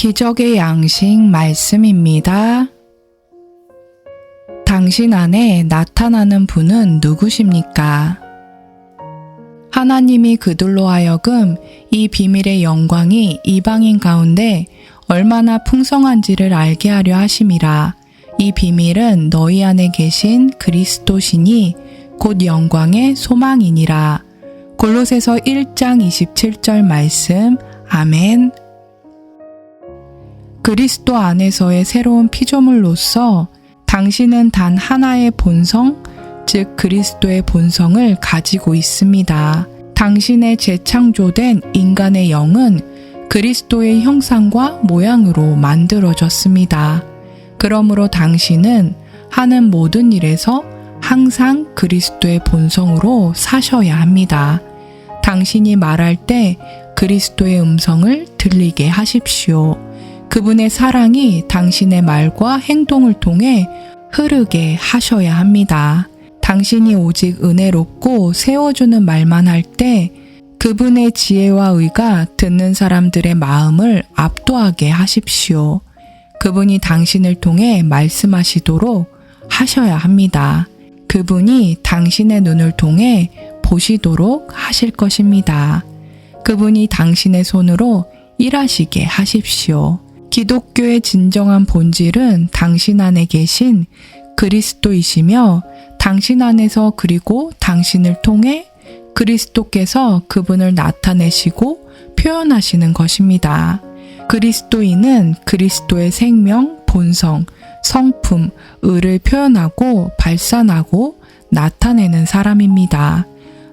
기적의 양식 말씀입니다. 당신 안에 나타나는 분은 누구십니까? 하나님이 그들로 하여금 이 비밀의 영광이 이방인 가운데 얼마나 풍성한지를 알게 하려 하심이라. 이 비밀은 너희 안에 계신 그리스도시니 곧 영광의 소망이니라. 골로새서 1장 27절 말씀. 아멘. 그리스도 안에서의 새로운 피조물로서 당신은 단 하나의 본성, 즉 그리스도의 본성을 가지고 있습니다. 당신의 재창조된 인간의 영은 그리스도의 형상과 모양으로 만들어졌습니다. 그러므로 당신은 하는 모든 일에서 항상 그리스도의 본성으로 사셔야 합니다. 당신이 말할 때 그리스도의 음성을 들리게 하십시오. 그분의 사랑이 당신의 말과 행동을 통해 흐르게 하셔야 합니다. 당신이 오직 은혜롭고 세워주는 말만 할 때 그분의 지혜와 의가 듣는 사람들의 마음을 압도하게 하십시오. 그분이 당신을 통해 말씀하시도록 하셔야 합니다. 그분이 당신의 눈을 통해 보시도록 하실 것입니다. 그분이 당신의 손으로 일하시게 하십시오. 기독교의 진정한 본질은 당신 안에 계신 그리스도이시며 당신 안에서 그리고 당신을 통해 그리스도께서 그분을 나타내시고 표현하시는 것입니다. 그리스도인은 그리스도의 생명, 본성, 성품, 의를 표현하고 발산하고 나타내는 사람입니다.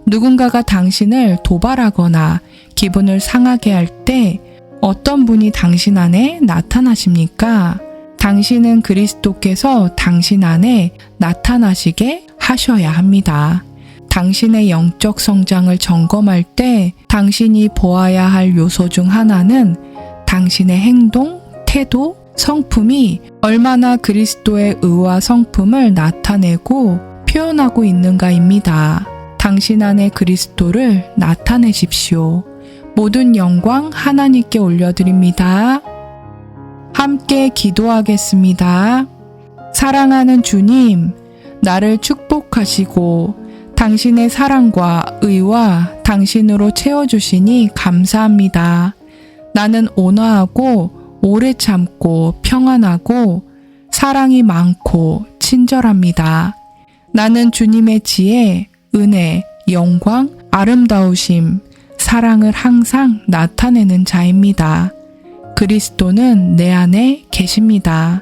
누군가가 당신을 도발하거나 기분을 상하게 할 때 어떤 분이 당신 안에 나타나십니까? 당신은 그리스도께서 당신 안에 나타나시게 하셔야 합니다. 당신의 영적 성장을 점검할 때 당신이 보아야 할 요소 중 하나는 당신의 행동, 태도, 성품이 얼마나 그리스도의 의와 성품을 나타내고 표현하고 있는가입니다. 당신 안에 그리스도를 나타내십시오. 모든 영광 하나님께 올려드립니다. 함께 기도하겠습니다. 사랑하는 주님, 나를 축복하시고 당신의 사랑과 의와 당신으로 채워주시니 감사합니다. 나는 온화하고 오래 참고 평안하고 사랑이 많고 친절합니다. 나는 주님의 지혜, 은혜, 영광, 아름다우심, 사랑을 항상 나타내는 자입니다. 그리스도는 내 안에 계십니다.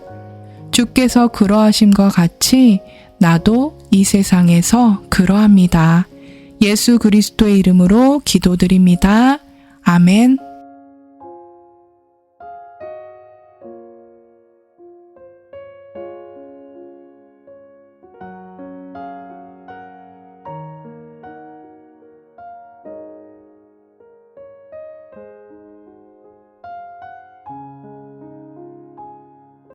주께서 그러하심과 같이 나도 이 세상에서 그러합니다. 예수 그리스도의 이름으로 기도드립니다. 아멘.